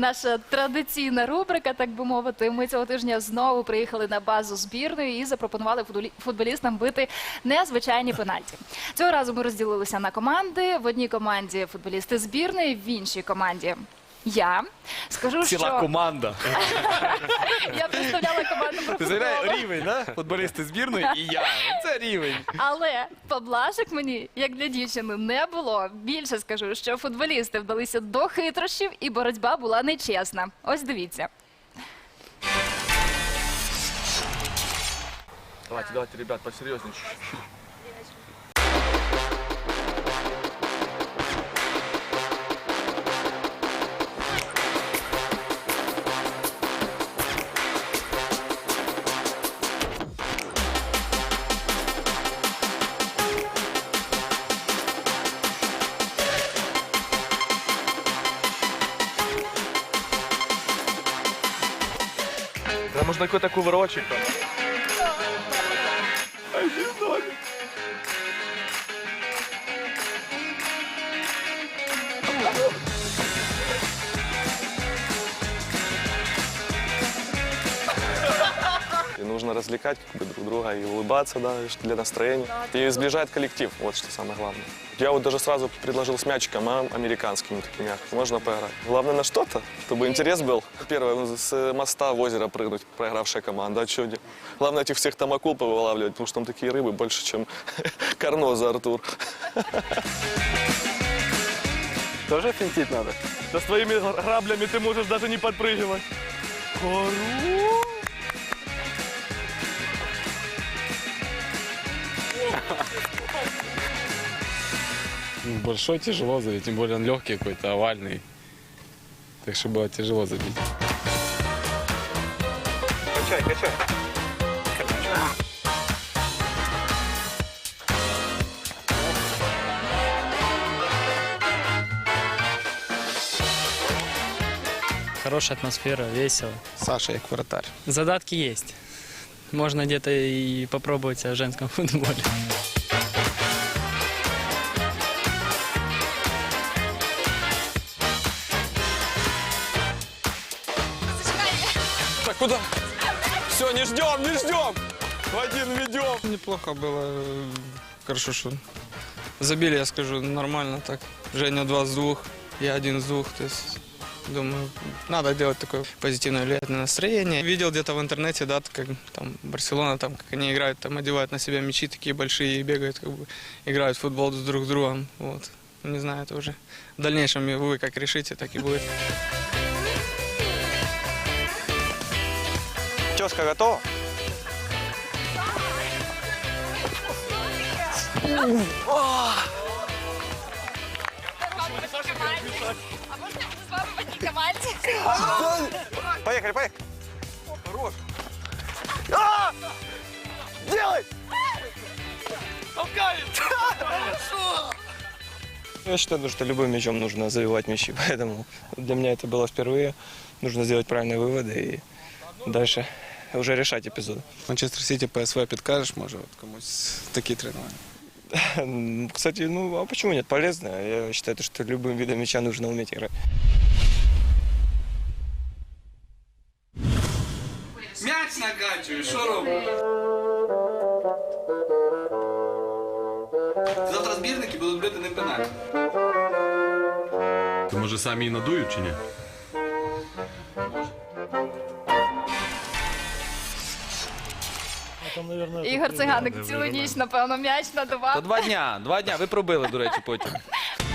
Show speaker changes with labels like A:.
A: наша традиційна рубрика, так би мовити. Ми цього тижня знову приїхали на базу збірної і запропонували футболі- футболістам бити незвичайні пенальті. Цього разу ми розділилися на команди. В одній команді футболісти збірної, в іншій команді. Я скажу,
B: Ціла
A: що
B: команда.
A: я представляла команду про
B: Ти
A: футбол.
B: рівень, да? Футболісти збірної і я. Це рівень.
A: Але поблажок мені, як для дівчини, не було. Більше скажу, що футболісти вдалися до хитрощів, і боротьба була нечесна. Ось дивіться.
C: Давайте, давайте, ребят, посерьезнее. Да можно какой-то кувырочек.
D: И нужно развлекать как бы, друг друга и улыбаться, да, для настроения. И сближает коллектив, вот что самое главное. Я вот даже сразу предложил с мячиком, а американскими такими мягкими. Можно поиграть. Главное на что-то, чтобы интерес был. Первое, ну, с моста в озеро прыгнуть, проигравшая команда. А что де- Главное этих всех там акул повылавливать, потому что там такие рыбы больше, чем Карноза, Артур.
B: Тоже финтить надо?
C: Да с твоими граблями ты можешь даже не подпрыгивать.
E: Ну, Большой тяжело тем более он легкий какой-то, овальный. Так что было тяжело забить.
C: Качай, качай.
F: Хорошая атмосфера, весело.
G: Саша як воротар.
F: Задатки есть. Можно где-то и попробовать в женском футболе.
D: Так, куда? Все, не ждем, не ждем! В один ведем!
G: Неплохо было. Хорошо, что забили, я скажу, нормально так. Женя два с двух, я один с двух. То есть, думаю, надо делать такое позитивное на настроение. Видел где-то в интернете, да, как там Барселона, там, как они играют, там одевают на себя мячи такие большие и бегают, как бы играют в футбол друг с другом. Вот. Не знаю, это уже в дальнейшем вы как решите, так и будет.
D: Тезка готова?
A: А вами?
D: Поехали, поехали! Хорош! А! Делай!
H: Я считаю, что любым мячом нужно забивать мячи, поэтому для меня это было впервые. Нужно сделать правильные выводы и дальше уже решать эпизоды.
G: Манчестер Сити, ПСВ підкажеш, може, от комусь такі тренування.
H: Кстати, ну а почему нет? Полезно. Я считаю, что любым видом мяча нужно уметь играть.
G: М'яч накачуєш, що робиш? Завтра збірники будуть бити не пенальті.
I: То може самі і надують чи ні?
A: Ігор Циганик цілу ніч, напевно, м'яч
B: То
A: надував.
B: два дня, два дня. Ви пробили, до речі, потім.